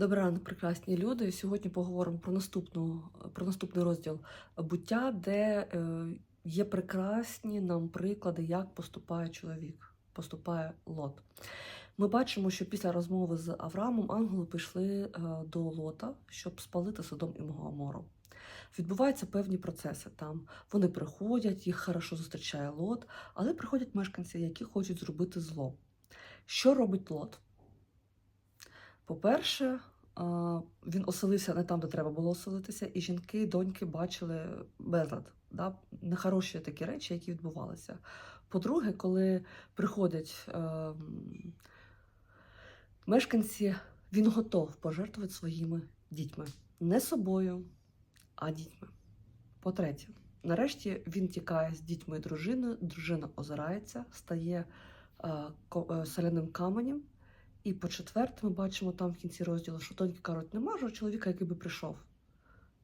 Добрий ранок, прекрасні люди. Сьогодні поговоримо про наступну про наступний розділ буття, де е, є прекрасні нам приклади, як поступає чоловік, поступає Лот. Ми бачимо, що після розмови з Авраамом ангели пішли е, до Лота, щоб спалити Содом і Гомору. Відбуваються певні процеси там. Вони приходять, їх хорошо зустрічає Лот, але приходять мешканці, які хочуть зробити зло. Що робить Лот? По-перше, він оселився не там, де треба було оселитися, і жінки, доньки бачили безлад, да? нехороші такі речі, які відбувалися. По-друге, коли приходять е, мешканці, він готов пожертвувати своїми дітьми. Не собою, а дітьми. По-третє, нарешті він тікає з дітьми і дружиною, дружина озирається, стає е, е, соляним каменем. І по четверте, ми бачимо там в кінці розділу, що доньки кажуть, нема ж чоловіка, який би прийшов.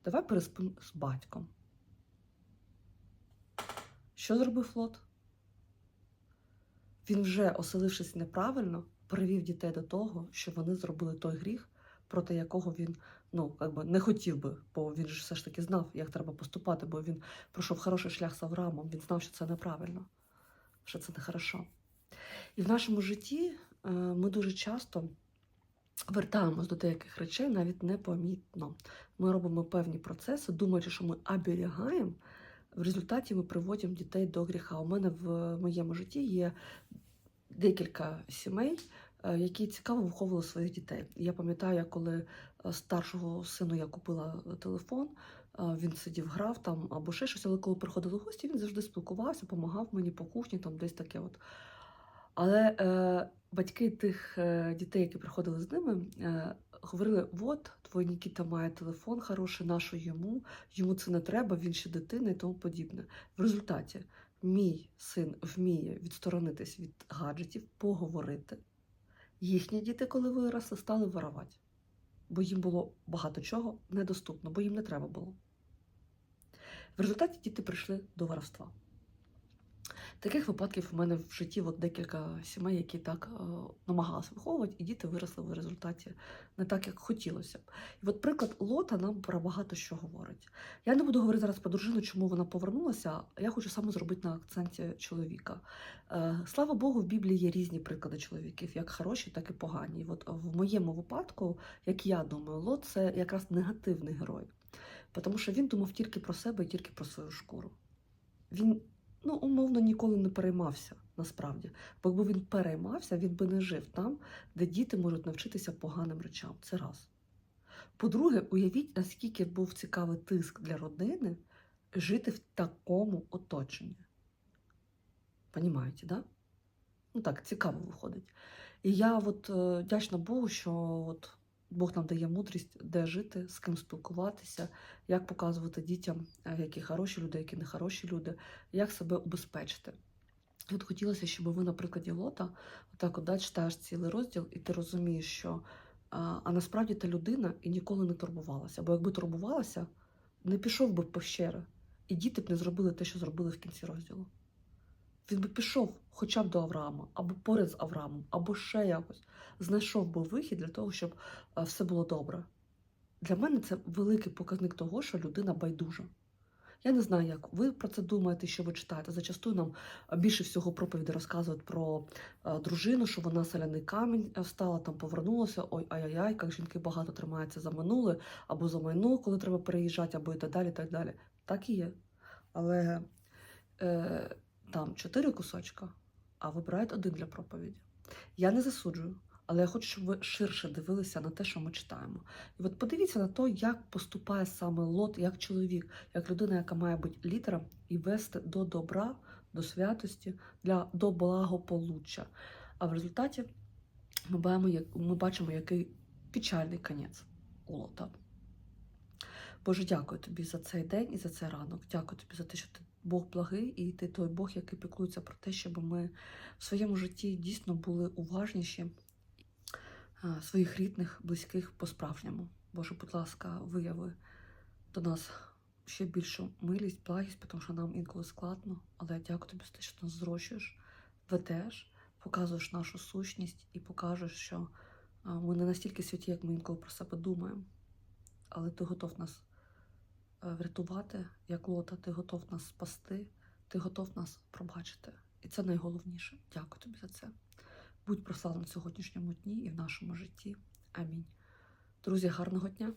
Давай переспимо з батьком. Що зробив Лот? Він вже, оселившись неправильно, привів дітей до того, що вони зробили той гріх, проти якого він ну, якби не хотів би, бо він ж все ж таки знав, як треба поступати, бо він пройшов хороший шлях з Авраамом, він знав, що це неправильно, що це нехорошо. І в нашому житті ми дуже часто вертаємось до деяких речей навіть непомітно. Ми робимо певні процеси, думаючи, що ми оберігаємо. В результаті ми приводимо дітей до гріха. У мене в моєму житті є декілька сімей, е, які цікаво виховували своїх дітей. Я пам'ятаю, коли е, старшого сину я купила е, телефон, е, він сидів, грав там або ще щось, але коли приходили гості, він завжди спілкувався, допомагав мені по кухні, там десь таке. от. Але е, батьки тих е, дітей, які приходили з ними, е, говорили: от, твій Нікіта має телефон хороший, нащо йому, йому це не треба, він ще дитина і тому подібне. В результаті мій син вміє відсторонитись від гаджетів, поговорити. Їхні діти, коли виросли, стали воровати, бо їм було багато чого недоступно, бо їм не треба було. В результаті діти прийшли до воровства. Таких випадків у мене в житті от декілька сімей, які так е, намагалися виховувати, і діти виросли в результаті не так, як хотілося б. І от приклад Лота нам про багато що говорить. Я не буду говорити зараз про дружину, чому вона повернулася. Я хочу саме зробити на акценті чоловіка. Е, слава Богу, в Біблії є різні приклади чоловіків, як хороші, так і погані. І от в моєму випадку, як я думаю, Лот це якраз негативний герой, тому що він думав тільки про себе і тільки про свою шкуру. Він ну, умовно ніколи не переймався насправді. Бо якби він переймався, він би не жив там, де діти можуть навчитися поганим речам. Це раз. По-друге, уявіть, наскільки був цікавий тиск для родини жити в такому оточенні. Понімаєте, да? Ну так, цікаво виходить. І я от е, вдячна Богу, що от Бог нам дає мудрість, де жити, з ким спілкуватися, як показувати дітям, е, які хороші люди, які не хороші люди, як себе убезпечити. І От хотілося, щоб ви на прикладі Лота отак от читаєш цілий розділ, і ти розумієш, що а, а насправді та людина і ніколи не турбувалася. Бо якби турбувалася, не пішов би пещери, і діти б не зробили те, що зробили в кінці розділу. Він би пішов хоча б до Авраама, або поряд з Авраамом, або ще якось знайшов би вихід для того, щоб все було добре. Для мене це великий показник того, що людина байдужа. Я не знаю, як ви про це думаєте, що ви читаєте. Зачасту нам більше всього проповіді розказують про дружину, що вона соляний камінь встала, там повернулася. Ой, ай-яй-яй, як жінки багато тримаються за минуле, або за майно, коли треба переїжджати, або і так далі. так далі. Так і є. Але е, там чотири кусочка, а вибирають один для проповіді. Я не засуджую. Але я хочу, щоб ви ширше дивилися на те, що ми читаємо. І от подивіться на те, як поступає саме Лот, як чоловік, як людина, яка має бути лідером і вести до добра, до святості, для до благополуччя. А в результаті ми бачимо, ми бачимо який печальний кінець у Лота. Боже, дякую тобі за цей день і за цей ранок. Дякую тобі за те, що ти Бог благий, і ти той Бог, який піклується про те, щоб ми в своєму житті дійсно були уважніші своїх рідних, близьких по-справжньому. Боже, будь ласка, вияви до нас ще більшу милість, благість, тому що нам інколи складно, але я дякую тобі що ти нас зрощуєш, ведеш, показуєш нашу сущність і покажеш, що Ми не настільки святі, як ми інколи про себе думаємо. Але ти готов нас врятувати, як лота, ти готов нас спасти, ти готов нас пробачити. І це найголовніше. Дякую тобі за це. Будь прославлен в сьогоднішньому дні і в нашому житті. Амінь. Друзі, гарного дня!